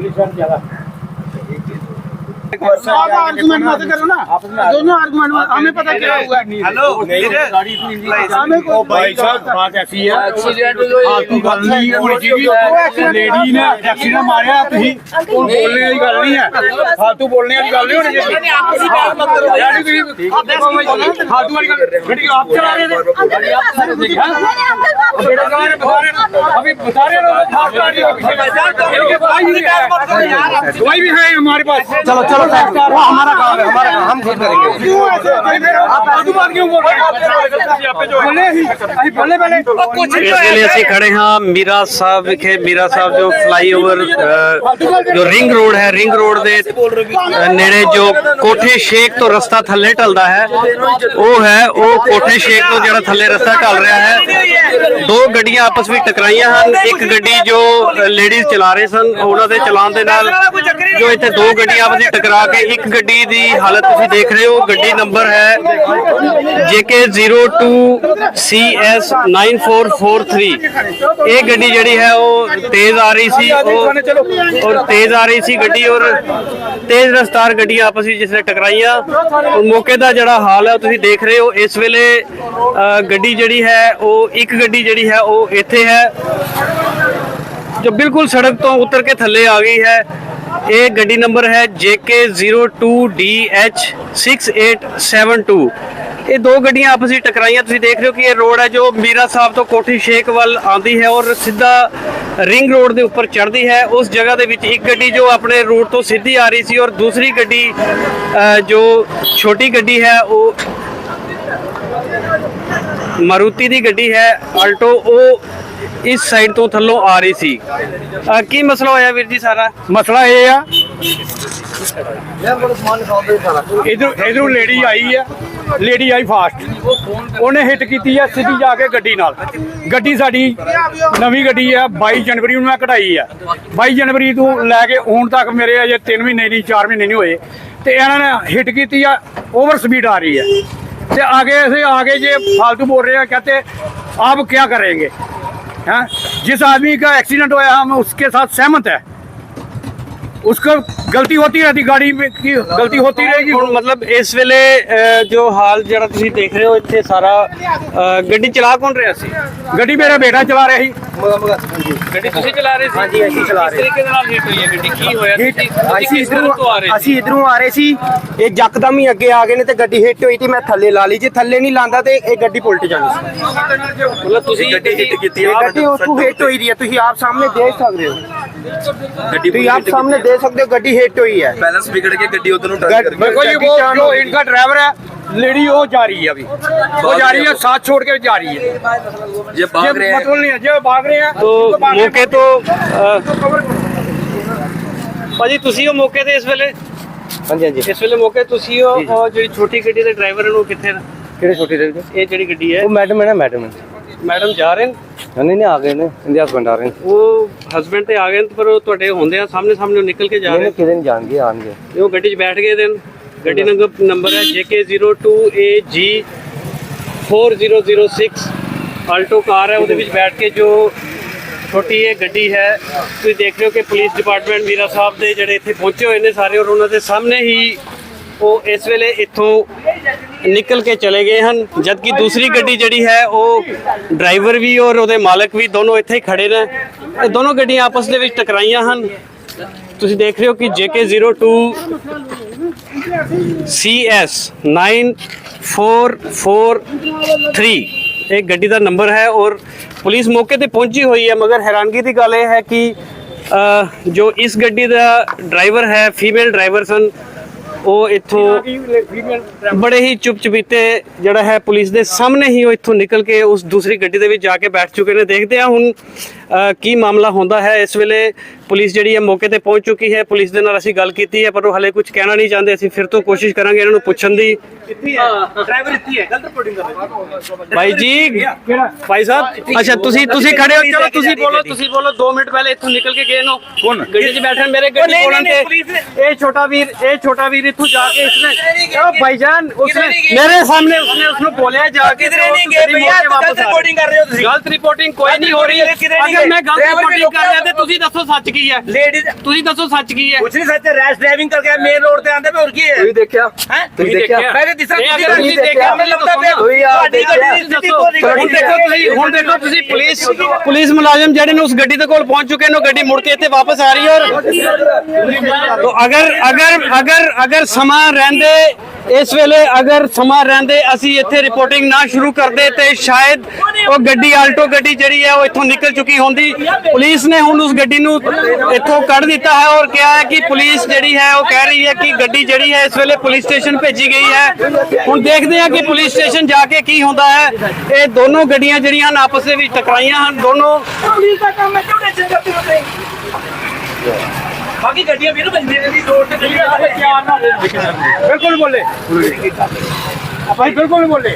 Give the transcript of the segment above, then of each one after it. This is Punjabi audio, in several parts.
ਪਬਲਿਸ਼ਰ ਜ਼ਿਆਦਾ आप आर्गुमेंट मत करो ना दोनों आर्गुमेंट मत हमें पता क्या हुआ हेलो हमें को ਭਾਈ ਸਾਹਿਬ ਬਾਤ ਐਸੀ ਹੈ ਫਾਲਤੂ ਗੱਲ ਨਹੀਂ ਹੋਣੀ ਚਾਹੀਦੀ ਲੇਡੀ ਨੇ ਐਕਸੀਡੈਂਟ ਮਾਰਿਆ ਤੁਸੀਂ ਹੁਣ ਬੋਲਣੇ ਵਾਲੀ ਗੱਲ ਨਹੀਂ ਹੈ ਫਾਲਤੂ ਬੋਲਣੇ ਵਾਲੀ ਗੱਲ ਨਹੀਂ ਹੋਣੀ ਚਾਹੀਦੀ ਯਾਨੀ ਤੁਸੀਂ ਫਾਲਤੂ ਵਾਲੀ ਗੱਲ ਗੱਡੀ ਆਪ ਚਲਾ ਰਹੇ थे अभी बता रहे हो दवाई भी है हमारे पास चलो चलो वो हमारा काम है हमारा काम हम खुद करेंगे क्यों ऐसे आप फालतू बात क्यों बोल रहे हैं बोले ही अभी बोले पहले कुछ ਇਸ ਵੇਲੇ ਅਸੀਂ ਖੜੇ ਹਾਂ ਮੀਰਾ ਸਾਹਿਬ ਵਿਖੇ ਮੀਰਾ ਸਾਹਿਬ ਜੋ ਫਲਾਈਓਵਰ ਅ, ਜੋ ਰਿੰਗ ਰੋਡ ਹੈ ਰਿੰਗ ਰੋਡ ਦੇ ਅ, ਨੇੜੇ ਜੋ ਕੋਠੇ ਸ਼ੇਖ ਤੋਂ ਰਸਤਾ ਥੱਲੇ ਢਲਦਾ ਹੈ ਉਹ ਹੈ ਉਹ ਕੋਠੇ ਸ਼ੇਖ ਤੋਂ ਜਿਹੜਾ ਥੱਲੇ ਰਸਤਾ ਢਲ ਰਿਹਾ ਹੈ ਦੋ ਗੱਡੀਆਂ ਆਪਸ ਵਿੱਚ ਟਕਰਾਈਆਂ ਹਨ ਇੱਕ ਗੱਡੀ ਜੋ ਲੇਡੀਜ਼ ਚਲਾ ਰਹੇ ਸਨ ਉਹਨਾਂ ਦੇ ਚਲਾਉਣ ਦੇ ਨਾਲ ਜੋ ਇੱਥੇ ਦੋ ਗੱਡੀਆਂ ਆਪਸ ਵਿੱਚ ਟਕਰਾ ਕੇ ਇੱਕ ਗੱਡੀ ਦੀ ਹਾਲਤ ਤੁਸੀਂ ਦੇਖ ਰਹੇ ਹੋ, ਗੱਡੀ ਨੰਬਰ ਹੈ JK02 CS 9443 ਇਹ ਗੱਡੀ ਜਿਹੜੀ ਹੈ ਉਹ ਤੇਜ਼ ਆ ਰਹੀ ਸੀ, ਉਹ ਔਰ ਤੇਜ਼ ਆ ਰਹੀ ਸੀ ਗੱਡੀ ਔਰ ਤੇਜ਼ ਰਫ਼ਤਾਰ ਗੱਡੀਆਂ ਆਪਸ ਵਿੱਚ ਜਿਸਨੇ ਟਕਰਾਈਆਂ, ਔਰ ਮੌਕੇ ਦਾ ਜਿਹੜਾ ਹਾਲ ਹੈ ਤੁਸੀਂ ਦੇਖ ਰਹੇ ਹੋ, ਇਸ ਵੇਲੇ ਗੱਡੀ ਜਿਹੜੀ ਹੈ ਉਹ ਇੱਕ ਗੱਡੀ ਜਿਹੜੀ ਹੈ ਉਹ ਇੱਥੇ ਹੈ। ਜੋ ਬਿਲਕੁਲ ਸੜਕ ਤੋਂ ਉਤਰ ਕੇ ਥੱਲੇ ਆ ਗਈ ਹੈ। ਇਹ ਗੱਡੀ ਨੰਬਰ ਹੈ JK02DH6872 ਇਹ ਦੋ ਗੱਡੀਆਂ ਆਪਸ ਵਿੱਚ ਟਕਰਾਈਆਂ। ਤੁਸੀਂ ਦੇਖ ਰਹੇ ਹੋ ਕਿ ਇਹ ਰੋਡ ਹੈ ਜੋ ਮੀਰਾ ਸਾਹਿਬ ਤੋਂ ਕੋਠੀ ਸ਼ੇਖ ਵੱਲ ਆਉਂਦੀ ਹੈ ਔਰ ਸਿੱਧਾ ਰਿੰਗ ਰੋਡ ਦੇ ਉੱਪਰ ਚੜ੍ਹਦੀ ਹੈ। ਉਸ ਜਗ੍ਹਾ ਦੇ ਵਿੱਚ ਇੱਕ ਗੱਡੀ ਜੋ ਆਪਣੇ ਰੂਟ ਤੋਂ ਸਿੱਧੀ ਆ ਰਹੀ ਸੀ ਔਰ ਦੂਸਰੀ ਗੱਡੀ ਜੋ ਛੋਟੀ ਗੱਡੀ ਹੈ, ਉਹ ਮਾਰੂਤੀ ਦੀ ਗੱਡੀ ਹੈ, ਆਲਟੋ, ਉਹ ਇਸ ਸਾਈਡ ਤੋਂ ਥੱਲੋਂ ਆ ਰਹੀ ਸੀ। ਅਹ ਕੀ ਮਸਲਾ ਹੋਇਆ ਵੀਰ ਜੀ ਸਾਰਾ? ਮਸਲਾ ਇਹ ਆ, ਇਧਰ ਲੇਡੀ ਆਈ ਆ, ਲੇਡੀ ਆਈ ਫਾਸਟ ਉਹਨੇ ਹਿੱਟ ਕੀਤੀ ਆ ਸਿੱਧੀ ਜਾ ਕੇ ਗੱਡੀ ਨਾਲ। ਗੱਡੀ ਸਾਡੀ ਨਵੀਂ ਗੱਡੀ ਆ 22 ਜਨਵਰੀ ਨੂੰ ਮੈਂ ਕਢਾਈ ਆ। 22 ਜਨਵਰੀ ਤੋਂ ਲੈ ਕੇ ਹੁਣ ਤੱਕ ਮੇਰੇ ਅਜੇ 3 ਮਹੀਨੇ ਨਹੀਂ 4 ਮਹੀਨੇ ਨਹੀਂ ਹੋਏ। ਤੇ ਇਹਨਾਂ ਨੇ ਹਿੱਟ ਕੀਤੀ ਆ ਓਵਰ ਸਪੀਡ ਆ ਰਹੀ ਆ। ਤੇ ਅਗੇ ਅਸੀਂ ਆਗੇ ਜੇ ਫालतू ਬੋਲ ਰਹੇ ਆ, ਕਹਤੇ ਆਪ ਕੀ ਕਰੇਗੇ? हैं जिस आदमी का एक्सीडेंट हुआ हम उसके साथ सहमत है उसको गलती होती रहती गाड़ी में की गलती होती रहेगी ਹੁਣ ਮਤਲਬ ਇਸ ਵੇਲੇ ਅਹ, ਜੋ ਹਾਲ ਜਿਹੜਾ ਤੁਸੀਂ ਦੇਖ ਰਹੇ ਹੋ ਇੱਥੇ ਸਾਰਾ ਅਹ, ਗੱਡੀ ਚਲਾ ਕੌਣ ਰਿਹਾ ਸੀ ਗੱਡੀ ਮੇਰਾ ਬੇਟਾ ਚਲਾ ਰਿਹਾ ਸੀ ਗੱਡੀ ਤੁਸੀਂ ਚਲਾ ਰਹੇ ਸੀ ਹਾਂਜੀ, ਅਸੀਂ ਚਲਾ ਰਹੇ ਕਿਸ ਤਰੀਕੇ ਦੇ ਨਾਲ ਹਿੱਟ ਹੋਈ ਹੈ ਗੱਡੀ ਕੀ ਹੋਇਆ ਹਿੱਟ ਤੁਸੀਂ ਤੁਸੀਂ ਅਸੀਂ ਕਿਸ ਤਰ੍ਹਾਂ ਤੋਂ ਆ ਰਹੇ ਇਧਰੋਂ ਸੀ ਅਸੀਂ ਇਧਰੋਂ ਆ ਰਹੇ ਸੀ ਇਹ ਯਕਦਮ ਹੀ ਅੱਗੇ ਆ ਗਏ ਨੇ ਤੇ ਗੱਡੀ ਹਿੱਟ ਹੋਈ ਤੇ ਮੈਂ ਥੱਲੇ ਲਾ ਲਈ ਜੇ ਥੱਲੇ ਨਹੀਂ ਲਾਂਦਾ ਤੇ ਇਹ ਗੱਡੀ ਪੁਲਟ ਜਾਣੀ ਸੀ ਮਤਲਬ ਤੁਸੀਂ ਗੱਡੀ ਹਿੱਟ ਕੀਤੀ ਇਹ ਗੱਡੀ ਉੱਥੋਂ ਹਿੱਟ ਹੋਈ ਦੀ ਹੈ ਤੁਸੀਂ ਆਪ ਸਾਹਮਣੇ ਦੇਖ ਸਕਦੇ ਹੋ ਤੁਸੀਂ ਆਪ ਸਾਹਮਣੇ ਦੇਖ ਸਕਦੇ ਹੋ ਗੱਡੀ ਹਿੱਟ ਹੋਈ है बैलेंस बिगड़ के गड्डी उधर टर्न गड- कर देखो ये वो जो इनका ड्राइवर है लेडी वो जा रही है अभी वो जा रही है साथ छोड़ के जा रही है ये ये भाग रहे हैं मतलब नहीं है ये भाग रहे हैं तो तो भाग रहे हैं। मौके तो ਅਹ, ਭਾਜੀ ਤੁਸੀਂ ਹੋ ਮੌਕੇ ਤੇ ਇਸ ਵੇਲੇ ਹਾਂਜੀ ਹਾਂਜੀ ਇਸ ਵੇਲੇ ਮੌਕੇ ਤੁਸੀਂ ਹੋ ਔਰ ਜਿਹੜੀ ਛੋਟੀ ਗੱਡੀ ਦੇ ਡਰਾਈਵਰ ਨੂੰ ਕਿੱਥੇ ਨੇ ਕਿਹੜੇ ਛੋਟੀ ਰੇਲ ਇਹ ਜਿਹੜੀ ਗੱਡੀ ਹੈ ਉਹ ਮੈਡਮ ਹੈ ਨਾ ਮੈਡਮ ਮੈਡਮ ਜਾ ਰਹੇ ਨੇ ਨਹੀਂ ਨਹੀਂ ਆ ਗਏ ਨੇ ਇੰਦੇ ਹਸਬੰਡ ਆ ਰਹੇ ਨੇ। ਉਹ ਹਸਬੰਡ ਤੇ ਆ ਗਏ ਨੇ ਪਰ ਉਹ ਤੁਹਾਡੇ ਹੁੰਦੇ ਆ ਸਾਹਮਣੇ ਸਾਹਮਣੇ ਨਿਕਲ ਕੇ ਜਾ ਰਹੇ ਨਹੀਂ ਕਿਤੇ ਨਹੀਂ ਜਾਣਗੇ ਆਣਗੇ ਨੇ। ਉਹ ਗੱਡੀ 'ਚ ਬੈਠ ਗਏ ਦੇ ਨੇ ਗੱਡੀ ਨੰਬਰ ਨੰਬਰ ਹੈ JK02AG 4006 ਆਲਟੋ ਕਾਰ ਹੈ ਉਹਦੇ ਵਿੱਚ ਬੈਠ ਕੇ ਜੋ ਛੋਟੀ ਇਹ ਗੱਡੀ ਹੈ ਤੁਸੀਂ ਦੇਖ ਰਹੇ ਹੋ ਕਿ ਪੁਲਿਸ ਡਿਪਾਰਟਮੈਂਟ ਵੀਰਾ ਸਾਹਿਬ ਦੇ ਜਿਹੜੇ ਇੱਥੇ ਪਹੁੰਚੇ ਹੋਏ ਨੇ ਸਾਰੇ ਔਰ ਉਹਨਾਂ ਦੇ ਸਾਹਮਣੇ ਹੀ ਉਹ ਇਸ ਵੇਲੇ ਇੱਥੋਂ ਨਿਕਲ ਕੇ ਚਲੇ ਗਏ ਹਨ, ਜਦਕਿ ਦੂਸਰੀ ਗੱਡੀ ਜਿਹੜੀ ਹੈ, ਉਹ ਡਰਾਈਵਰ ਵੀ ਔਰ ਉਹਦੇ ਮਾਲਕ ਵੀ ਦੋਨੋਂ ਇੱਥੇ ਹੀ ਖੜੇ ਨੇ। ਇਹ ਦੋਨੋਂ ਗੱਡੀਆਂ ਆਪਸ ਦੇ ਵਿੱਚ ਟਕਰਾਈਆਂ ਹਨ। ਤੁਸੀਂ ਦੇਖ ਰਹੇ ਹੋ ਕਿ JK02 CS 9443 ਇਹ ਗੱਡੀ ਦਾ ਨੰਬਰ ਹੈ ਔਰ ਪੁਲਿਸ ਮੌਕੇ ਤੇ ਪਹੁੰਚੀ ਹੋਈ ਹੈ, ਮਗਰ ਹੈਰਾਨਗੀ ਦੀ ਗੱਲ ਇਹ ਹੈ ਕਿ ਜੋ ਇਸ ਗੱਡੀ ਦਾ ਡਰਾਈਵਰ ਹੈ ਫੀਮੇਲ ਡਰਾਈਵਰ ਸਨ ਉਹ ਇੱਥੋਂ ਬੜੇ ਹੀ ਚੁਪਚਪੀਤੇ ਜਿਹੜਾ ਹੈ ਪੁਲਿਸ ਦੇ ਸਾਹਮਣੇ ਹੀ ਉਹ ਇੱਥੋਂ ਨਿਕਲ ਕੇ ਉਸ ਦੂਸਰੀ ਗੱਡੀ ਦੇ ਵਿੱਚ ਜਾ ਕੇ ਬੈਠ ਚੁੱਕੇ ਨੇ। ਦੇਖਦੇ ਆ ਹੁਣ ਕੀ ਮਾਮਲਾ ਹੁੰਦਾ ਹੈ? ਇਸ ਵੇਲੇ ਪੁਲਿਸ ਜਿਹੜੀ ਹੈ ਮੌਕੇ ਤੇ ਪਹੁੰਚ ਚੁੱਕੀ ਹੈ। ਪੁਲਿਸ ਦੇ ਨਾਲ ਅਸੀਂ ਗੱਲ ਕੀਤੀ ਹੈ ਪਰ ਉਹ ਹਲੇ ਕੁਝ ਕਹਿਣਾ ਨਹੀਂ ਚਾਹੁੰਦੇ। ਅਸੀਂ ਫਿਰ ਤੋਂ ਕੋਸ਼ਿਸ਼ ਕਰਾਂਗੇ ਇਹਨਾਂ ਨੂੰ ਪੁੱਛਣ ਦੀ। ਭਾਈ ਜੀ ਭਾਈ ਸਾਹਿਬ ਅੱਛਾ ਤੁਸੀਂ ਤੁਸੀਂ ਖੜੇ ਹੋ। ਚਲੋ ਤੁਸੀਂ ਬੋਲੋ ਤੁਸੀਂ ਬੋਲੋ। 2 ਮਿੰਟ ਪਹਿਲੇ ਇੱਥੋਂ ਨਿਕਲ ਕੇ ਗਏ ਨੋ। ਗੱਡੀ 'ਚ ਬੈਠਣ ਮੇਰੇ ਗੱਡੀ ਕੋਲ ਤੇ। ਇਹ ਛੋਟਾ ਵੀਰ ਇਹ ਛੋਟਾ ਵੀਰ ਇੱਥੋਂ ਜਾ ਕੇ ਇਸਨੇ ਚਲੋ ਭਾਈਜਾਨ ਉਸਨੇ ਮੇਰੇ ਸਾਹਮਣੇ ਉਸਨੇ ਉਸਨੂੰ ਬੋਲਿਆ ਜਾ ਕੇ ਕਿਧਰੇ ਨਹੀਂ ਗਏ ਭਈਆ ਗਲਤ ਰਿਪੋਰਟਿੰਗ ਕਰ ਰਹੇ ਹੋ ਤੁਸੀਂ। ਗਲਤ ਰਿਪੋਰਟਿੰਗ ਕੋਈ ਨਹੀਂ ਹੋ ਰਹੀ। ਹੈ ਕਿਧਰੇ ਨਹੀਂ ਅਗਰ। ਮੈਂ ਗਲਤ ਰਿਪੋਰਟਿੰਗ ਕਰ ਰਿਹਾ ਤੇ ਤੁਸੀਂ ਦੱਸੋ ਸੱਚ ਕੀ ਹੈ? ਲੇਡੀਜ਼ ਤੁਸੀਂ ਦੱਸੋ ਸੱਚ ਕੀ ਹੈ? ਕੁਛ ਨਹੀਂ ਸੱਚ ਰੈਸ਼ ਡਰਾਈਵਿੰਗ ਕਰਕੇ ਮੇਨ ਰੋਡ ਤੇ ਆਂਦੇ ਪਏ ਹੋਰ ਕੀ ਹੈ? ਤੁਸੀਂ ਦੇਖਿਆ? ਹੈ? ਤੁਸੀਂ ਦੇਖਿਆ? ਮੈਂ ਦਿਸਾ ਇਹ ਅਗਰ ਤੁਸੀਂ ਦੇਖਿਆ, ਮੈਨੂੰ ਲੱਗਦਾ ਪਿਆ ਤੁਹਾਡੀ। ਗੱਡੀ ਦੀ ਸਥਿਤੀ ਬਹੁਤ ਹੁਣ ਦੇਖੋ ਤੁਸੀਂ ਹੁਣ ਦੇਖੋ ਤੁਸੀਂ ਪੁਲਿਸ ਪੁਲਿਸ ਮੁਲਾਜ਼ਮ ਜਿਹੜੇ ਨੇ ਉਸ ਗੱਡੀ ਦੇ ਕੋਲ ਪਹੁੰਚ ਚੁੱਕੇ ਨੇ ਉਹ ਗੱਡੀ ਮੁੜ ਕੇ ਇੱਥੇ ਵਾਪਸ ਆ ਰਹੀ ਹੈ ਔਰ तो ਅਗਰ ਅਗਰ ਅਗਰ ਅਗਰ ਸਮਾਂ ਰਹਿੰਦੇ ਇਸ ਵੇਲੇ ਅਗਰ ਸਮਾਂ ਰਹਿੰਦੇ ਅਸੀਂ ਇੱਥੇ ਰਿਪੋਰਟਿੰਗ ਨਾ ਸ਼ੁਰੂ ਕਰਦੇ ਤੇ ਸ਼ਾਇਦ ਉਹ ਗੱਡੀ ਆਲਟੋ ਗੱਡੀ ਜਿਹੜੀ ਹੈ ਉਹ ਇੱਥੋਂ ਨਿਕਲ ਚੁੱਕੀ ਹੁੰਦੀ ਪੁਲਿਸ ਨੇ ਹੁਣ ਉਸ ਗੱਡੀ ਨੂੰ ਇੱਥੋਂ ਕੱਢ ਦਿੱਤਾ ਹੈ ਔਰ ਕਿਹਾ ਹੈ ਕਿ ਪੁਲਿਸ ਜਿਹੜੀ ਹੈ ਉਹ ਕਹਿ ਰਹੀ ਹੈ ਕਿ ਗੱਡੀ ਜਿਹੜੀ ਹੈ ਇਸ ਵੇਲੇ ਪੁਲਿਸ ਸਟੇਸ਼ਨ ਭੇਜੀ ਗਈ ਹੈ। ਹੁਣ ਦੇਖਦੇ ਹਾਂ ਕਿ ਪੁਲਿਸ ਸਟੇਸ਼ਨ ਜਾ ਕੇ ਕੀ ਹੁੰਦਾ ਹੈ। ਇਹ ਦੋਨੋਂ ਗੱਡੀਆਂ ਜਿਹੜੀਆਂ ਹਨ ਆਪਸ ਦੇ ਵਿੱਚ ਟਕਰਾਈਆਂ ਹਨ। ਦੋਨੋਂ ਪੁਲਿਸ ਦਾ ਕੰਮ ਹੈ ਕਿਉਂ ਟੈਨਸ਼ਨ ਕਰਦੇ ਹੋ ਤੁਸੀਂ ਬਾਕੀ ਗੱਡੀਆਂ ਵੀ ਨਾ ਬੰਦੇ ਦੀ ਰੋਡ ਤੇ ਚੱਲੀ ਆ ਪਿਆਰ ਨਾਲ ਬਿਲਕੁਲ ਬੋਲੇ। ਭਾਈ ਬਿਲਕੁਲ ਬੋਲੇ।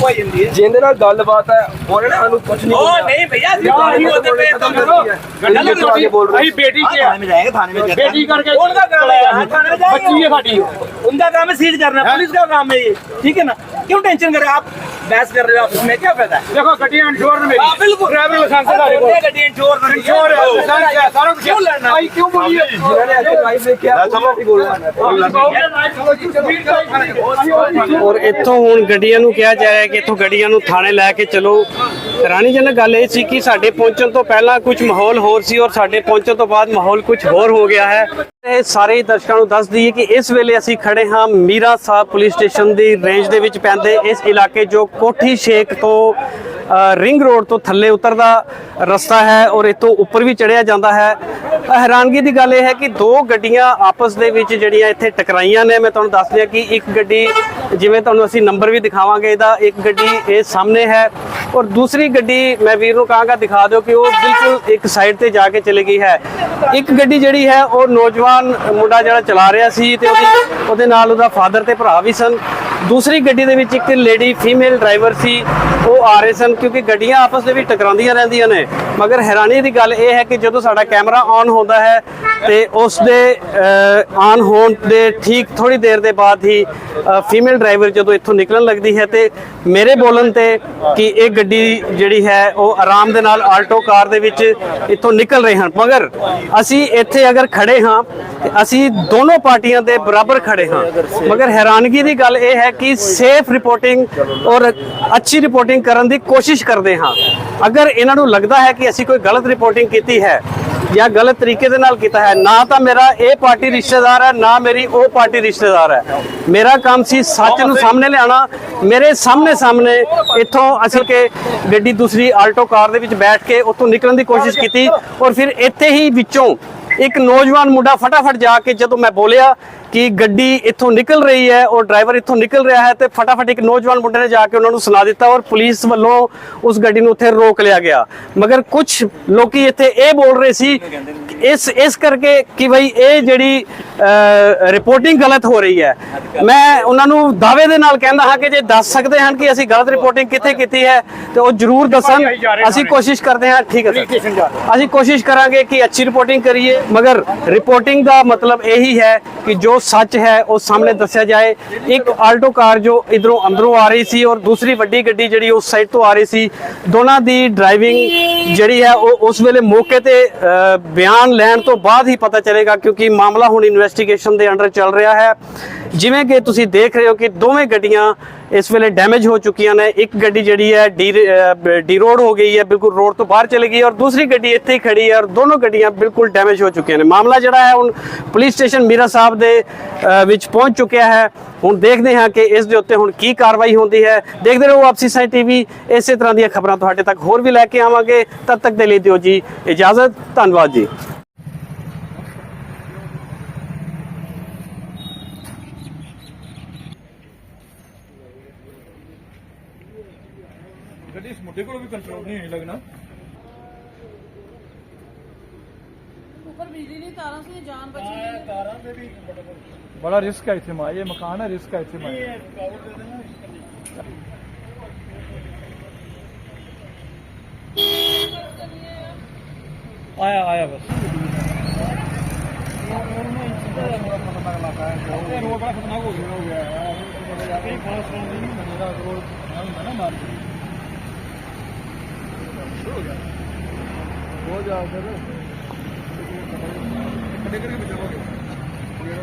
ਹੋਈ ਜਾਂਦੀ ਹੈ ਜਿਹਦੇ ਨਾਲ ਗੱਲਬਾਤ ਹੈ ਉਹਨੇ ਨਾ ਸਾਨੂੰ ਕੁਝ ਨਹੀਂ ਉਹ ਨਹੀਂ ਭਈਆ ਅਸੀਂ ਬਾਹਰ ਹੋਤੇ ਪਏ ਤੁਮ ਕਰੋ ਗੱਲਾਂ ਗੱਡੀ ਚਲਾ ਕੇ ਬੋਲ ਰਹੇ ਭਾਈ ਬੇਟੀ ਕੀ ਹੈ थाने में जाएंगे थाने में बेटी करके उनका काम है थाने में जाएंगे बच्ची है साडी उनका काम है सीज करना पुलिस का काम है ये ठीक है ना क्यों टेंशन कर रहे हो आप बहस कर रहे हो आपस में क्या फायदा है देखो ਗੱਡੀਆਂ ਇੰਸ਼ੋਰ ਨੇ ਮੇਰੀ हाँ बिल्कुल ड्राइवर लाइसेंस है अरे सारे को बोलते हैं गड्डी इंश्योर कर इंश्योर है लाइसेंस है सारा कुछ क्यों लड़ना भाई क्यों बोलिए ਜਿਹਨਾਂ ਨੇ ਅੱਗੇ ਲਾਈਵ ਦੇਖਿਆ ਉਹਨਾਂ ਦੀ ਬੋਲਣਾ ਔਰ ਇੱਥੋਂ ਹੁਣ ਗੱਡੀਆਂ ਨੂੰ ਕਿਹਾ ਜਾ ਰਿਹਾ ਹੈ ਕਿ ਇੱਥੋਂ ਗੱਡੀਆਂ ਨੂੰ ਥਾਣੇ ਲੈ ਕੇ ਚਲੋ ਹੈਰਾਨੀਜਨਕ ਗੱਲ ਇਹ ਸੀ ਕਿ ਸਾਡੇ ਪਹੁੰਚਣ ਤੋਂ ਪਹਿਲਾਂ ਕੁਝ ਮਾਹੌਲ ਹੋਰ ਸੀ ਔਰ ਸਾਡੇ ਪਹੁੰਚਣ ਤੋਂ ਬਾਅਦ ਮਾਹੌਲ ਕੁਝ ਹੋਰ ਹੋ ਗਿਆ ਹੈ ਇਹ ਸਾਰੇ ਦਰਸ਼ਕਾਂ ਨੂੰ ਦੱਸ ਦਈਏ ਕਿ ਇਸ ਵੇਲੇ ਅਸੀਂ ਖੜੇ ਹਾਂ ਮੀਰਾ ਸਾਹਿਬ ਪੁਲਿਸ ਸਟੇਸ਼ਨ ਦੀ ਰੇਂਜ ਦੇ ਵਿੱਚ ਪੈਂਦੇ ਇਸ ਇਲਾਕੇ ਜੋ ਕੋਠੀ ਸ਼ੇਖ ਤੋਂ ਰਿੰਗ ਰੋਡ ਤੋਂ ਥੱਲੇ ਉਤਰਦਾ ਰਸਤਾ ਹੈ ਔਰ ਇਤੋਂ ਉੱਪਰ ਵੀ ਚੜਿਆ ਜਾਂਦਾ ਹੈ। ਹੈਰਾਨਗੀ ਦੀ ਗੱਲ ਇਹ ਹੈ ਕਿ ਦੋ ਗੱਡੀਆਂ ਆਪਸ ਦੇ ਵਿੱਚ ਜਿਹੜੀਆਂ ਇੱਥੇ ਟਕਰਾਈਆਂ ਨੇ, ਮੈਂ ਤੁਹਾਨੂੰ ਦੱਸ ਦਿਆਂ ਕਿ ਇੱਕ ਗੱਡੀ, ਜਿਵੇਂ ਤੁਹਾਨੂੰ ਅਸੀਂ ਨੰਬਰ ਵੀ ਦਿਖਾਵਾਂਗੇ, ਇਹਦਾ ਇੱਕ ਗੱਡੀ ਇਹ ਸਾਹਮਣੇ ਹੈ। ਔਰ ਦੂਸਰੀ ਗੱਡੀ ਮੈਂ ਵੀਰ ਨੂੰ ਕਹਾਂਗਾ, ਦਿਖਾ ਦਿਓ ਕਿ ਉਹ ਬਿਲਕੁਲ ਇੱਕ ਸਾਈਡ ਤੇ ਜਾ ਕੇ ਚਲੀ ਗਈ ਹੈ। ਇੱਕ ਗੱਡੀ ਜਿਹੜੀ ਹੈ, ਉਹ ਨੌਜਵਾਨ ਮੁੰਡਾ ਜਿਹੜਾ ਚਲਾ ਰਿਹਾ ਸੀ ਤੇ ਉਹਦੀ ਉਹਦੇ ਨਾਲ ਉਹਦਾ ਫਾਦਰ ਤੇ ਭਰਾ ਵੀ ਸਨ। ਦੂਸਰੀ ਗੱਡੀ ਦੇ ਵਿੱਚ ਇੱਕ ਲੇਡੀ ਫੀਮੇਲ ਡਰਾਈਵਰ ਸੀ। ਉਹ ਆ ਰਹੇ ਸਨ ਕਿਉਂਕਿ ਗੱਡੀਆਂ ਆਪਸ ਦੇ ਵਿੱਚ ਟਕਰਾਉਂਦੀਆਂ ਰਹਿੰਦੀਆਂ ਨੇ। ਮਗਰ ਹੈਰਾਨੀ ਦੀ ਗੱਲ ਇਹ ਹੈ ਕਿ ਜਦੋਂ ਸਾਡਾ ਕੈਮਰਾ ਆਨ ਹੁੰਦਾ ਹੈ ਤੇ ਉਸ ਦੇ ਆਨ ਹੋਣ ਦੇ ਠੀਕ ਥੋੜੀ ਦੇਰ ਦੇ ਬਾਅਦ ਹੀ ਫੀਮੇਲ ਡਰਾਈਵਰ ਜਦੋਂ ਇੱਥੋਂ ਨਿਕਲਣ ਲੱਗਦੀ ਹੈ ਤੇ ਮੇਰੇ ਬੋਲਣ ਤੇ ਕਿ ਇਹ ਗੱਡੀ ਜਿਹੜੀ ਹੈ ਉਹ ਆਰਾਮ ਦੇ ਨਾਲ ਆਲਟੋ ਕਾਰ ਦੇ ਵਿੱਚ ਇੱਥੋਂ ਨਿਕਲ ਰਹੇ ਹਨ। ਮਗਰ ਅਸੀਂ ਇੱਥੇ ਅਗਰ ਖੜੇ ਹਾਂ, ਅਸੀਂ ਦੋਨੋਂ ਪਾਰਟੀਆਂ ਦੇ ਬਰਾਬਰ ਖੜੇ ਹਾਂ। ਮਗਰ ਹੈਰਾਨਗੀ ਦੀ ਗੱਲ ਇਹ ਹੈ ਕਿ ਸੇਫ ਰਿਪੋਰਟਿੰਗ ਔਰ ਅੱਛੀ ਰਿਪੋਰਟਿੰਗ ਕਰਨ ਦੀ ਕੋਸ਼ਿਸ਼ ਕਰਦੇ ਹਾਂ। ਅਗਰ ਇਹਨਾਂ ਨੂੰ ਲੱਗਦਾ ਹੈ ਕਿ ਅਸੀਂ ਕੋਈ ਗਲਤ ਰਿਪੋਰਟਿੰਗ ਕੀਤੀ ਹੈ ਜਾਂ ਗਲਤ ਤਰੀਕੇ ਦੇ ਨਾਲ ਕੀਤਾ ਹੈ, ਨਾ ਤਾਂ ਮੇਰਾ ਇਹ ਪਾਰਟੀ ਰਿਸ਼ਤੇਦਾਰ ਹੈ, ਨਾ ਮੇਰੀ ਉਹ ਪਾਰਟੀ ਰਿਸ਼ਤੇਦਾਰ ਹੈ। ਮੇਰਾ ਕੰਮ ਸੀ ਸੱਚ ਨੂੰ ਸਾਹਮਣੇ ਲਿਆਣਾ ਮੇਰੇ ਸਾਹਮਣੇ ਸਾਹਮਣੇ ਇੱਥੋਂ ਅਸੀਂ ਕਿ ਗੱਡੀ ਦੂਸਰੀ ਆਲਟੋ ਕਾਰ ਦੇ ਵਿੱਚ ਬੈਠ ਕੇ ਉੱਥੋਂ ਨਿਕਲਣ ਦੀ ਕੋਸ਼ਿਸ਼ ਕੀਤੀ ਔਰ ਫਿਰ ਇੱਥੇ ਹੀ ਵਿੱਚੋਂ ਇੱਕ ਨੌਜਵਾਨ ਮੁੰਡਾ ਫਟਾਫਟ ਜਾ ਕੇ ਜਦੋਂ ਮੈਂ ਬੋਲਿਆ ਕਿ ਗੱਡੀ ਇੱਥੋਂ ਨਿਕਲ ਰਹੀ ਹੈ ਔਰ ਡਰਾਈਵਰ ਇੱਥੋਂ ਨਿਕਲ ਰਿਹਾ ਹੈ ਤੇ ਫਟਾਫਟ ਇੱਕ ਨੌਜਵਾਨ ਮੁੰਡੇ ਨੇ ਜਾ ਕੇ ਉਹਨਾਂ ਨੂੰ ਸੁਣਾ ਦਿੱਤਾ ਔਰ ਪੁਲਿਸ ਵੱਲੋਂ ਉਸ ਗੱਡੀ ਨੂੰ ਉੱਥੇ ਰੋਕ ਲਿਆ ਗਿਆ। ਮਗਰ ਕੁਝ ਲੋਕੀ ਇੱਥੇ ਇਹ ਬੋਲ ਰਹੇ ਸੀ ਇਸ ਇਸ ਕਰਕੇ ਕਿ ਭਈ ਇਹ ਜਿਹੜੀ ਰਿਪੋਰਟਿੰਗ ਗਲਤ ਹੋ ਰਹੀ ਹੈ। ਮੈਂ ਉਹਨਾਂ ਨੂੰ ਦਾਅਵੇ ਦੇ ਨਾਲ ਕਹਿੰਦਾ ਹਾਂ ਕਿ ਜੇ ਦੱਸ ਸਕਦੇ ਹਨ ਕਿ ਅਸੀਂ ਗਲਤ ਰਿਪੋਰਟਿੰਗ ਕਿੱਥੇ ਕੀਤੀ ਹੈ, ਤੇ ਉਹ ਜ਼ਰੂਰ ਦੱਸਣ। ਅਸੀਂ ਕੋਸ਼ਿਸ਼ ਕਰਦੇ ਹਾਂ, ਠੀਕ ਹੈ ਅਸੀਂ ਕੋਸ਼ਿਸ਼ ਕਰਾਂਗੇ ਕਿ ਅੱਛੀ ਰਿਪੋਰਟਿੰਗ ਕਰੀਏ, ਮਗਰ ਰਿਪੋਰਟਿੰਗ ਦਾ ਮਤਲਬ ਇਹੀ ਹੈ ਕਿ ਜੋ ਸੱਚ ਹੈ ਉਹ ਸਾਹਮਣੇ ਦੱਸਿਆ ਜਾਏ ਇੱਕ ਆਲਟੋ ਕਾਰ ਜੋ ਇਧਰੋਂ ਅੰਦਰੋਂ ਆ ਰਹੀ ਸੀ ਔਰ ਦੂਸਰੀ ਵੱਡੀ ਗੱਡੀ ਜਿਹੜੀ ਉਸ ਸਾਈਡ ਤੋਂ ਆ ਰਹੀ ਸੀ ਦੋਨਾਂ ਦੀ ਡਰਾਈਵਿੰਗ ਜਿਹੜੀ ਹੈ ਉਹ ਉਸ ਵੇਲੇ ਮੌਕੇ ਤੇ ਅ, ਬਿਆਨ ਲੈਣ ਤੋਂ ਬਾਅਦ ਹੀ ਪਤਾ ਚੱਲੇਗਾ ਕਿਉਂਕਿ ਮਾਮਲਾ ਹੁਣ ਇਨਵੈਸਟੀਗੇਸ਼ਨ ਦੇ ਅੰਡਰ ਚੱਲ ਰਿਹਾ ਹੈ। ਜਿਵੇਂ ਕਿ ਤੁਸੀਂ ਦੇਖ ਰਹੇ ਹੋ ਕਿ ਦੋਵੇਂ ਗੱਡੀਆਂ ਇਸ ਵੇਲੇ ਡੈਮੇਜ ਹੋ ਚੁੱਕੀਆਂ ਨੇ। ਇੱਕ ਗੱਡੀ ਜਿਹੜੀ ਹੈ ਡੀ ਡੀ ਰੋਡ ਹੋ ਗਈ ਹੈ, ਬਿਲਕੁਲ ਰੋਡ ਤੋਂ ਬਾਹਰ ਚਲੀ ਗਈ ਔਰ ਦੂਸਰੀ ਗੱਡੀ ਇੱਥੇ ਹੀ ਖੜੀ ਹੈ ਔਰ ਦੋਨੋਂ ਗੱਡੀਆਂ ਬਿਲਕੁਲ ਡੈਮੇਜ ਹੋ ਚੁੱਕੀਆਂ ਨੇ। ਮਾਮਲਾ ਜਿਹੜਾ ਹੈ ਹੁਣ ਪੁਲਿਸ ਸਟੇਸ਼ਨ ਮੀਰਾ ਸਾਹਿਬ ਦੇ ਵਿੱਚ ਪਹੁੰਚ ਚੁੱਕਿਆ ਹੈ। ਹੁਣ ਦੇਖਦੇ ਹਾਂ ਕਿ ਇਸ ਦੇ ਉੱਤੇ ਹੁਣ ਕੀ ਕਾਰਵਾਈ ਹੁੰਦੀ ਹੈ। ਦੇਖਦੇ ਰਹੋ ਆਪਸੀ ਸਾਈ ਟੀਵੀ ਇਸੇ ਤਰ੍ਹਾਂ ਦੀਆਂ ਖਬਰਾਂ ਤੁਹਾਡੇ ਤੱਕ ਹੋਰ ਵੀ ਲੈ ਕੇ ਆਵਾਂਗੇ। ਤਦ ਤੱਕ ਦੇ ਲਈ ਦਿਓ ਜੀ ਇਜਾਜ਼ਤ। ਧੰਨਵਾਦ ਜੀ। ਗੱਡੀ ਇਸ ਮੁੰਡੇ ਕੋਲ ਵੀ ਕੰਟਰੋਲ ਨਹੀਂ ਹੋਈ ਲੱਗਣਾ। ਉੱਪਰ ਬਿਜਲੀ ਦੀ ਤਾਰਾਂ ਸੀ ਜਾਨ ਬਚੀ ਨਹੀਂ ਬੜਾ ਰਿਸਕ ਹੈ ਇੱਥੇ ਮਾ ਇਹ ਮਕਾਨ ਹੈ ਰਿਸਕ ਹੈ ਇੱਥੇ ਮਾ ਆਇਆ ਆਇਆ ਬਸ। ਇਹ ਰੋਡ ਬੜਾ ਖਤਰਨਾਕ ਹੋ ਗਿਆ। ਹੋ ਗਿਆ ਹੈ ਸ਼ੁਰੂ ਹੋ ਨਹੀਂ ਮੇਰਾ ਰੋਡ ਹੁੰਦਾ ਨਾ ਮਾਰ ਹੋ